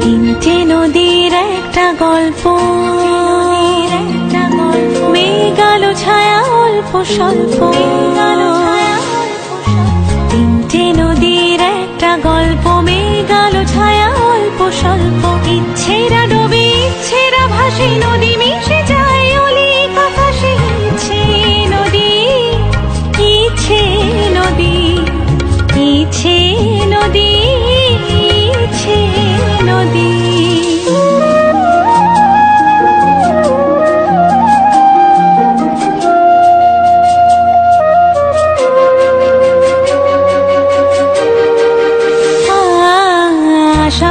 তিনটে নদীর একটা গল্প। গল্প। মেঘালো ছায়া অল্প স্বল্প।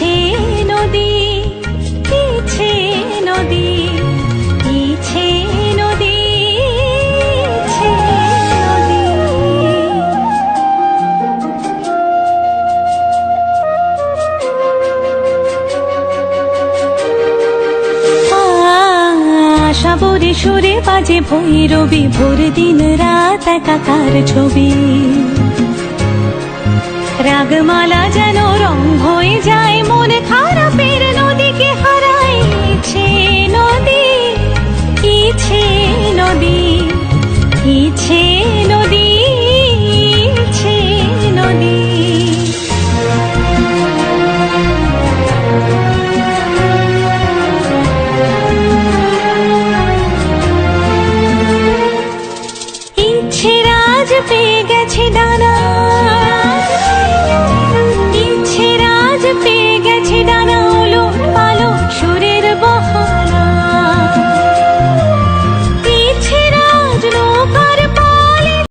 ইচ্ছে নদী ইচ্ছে নদী ইচ্ছে নদী নদী। সুরে বাজে ভৈরবী ভোর দিন রাত একাকার ছবি। রাগমালা যেন রং নদী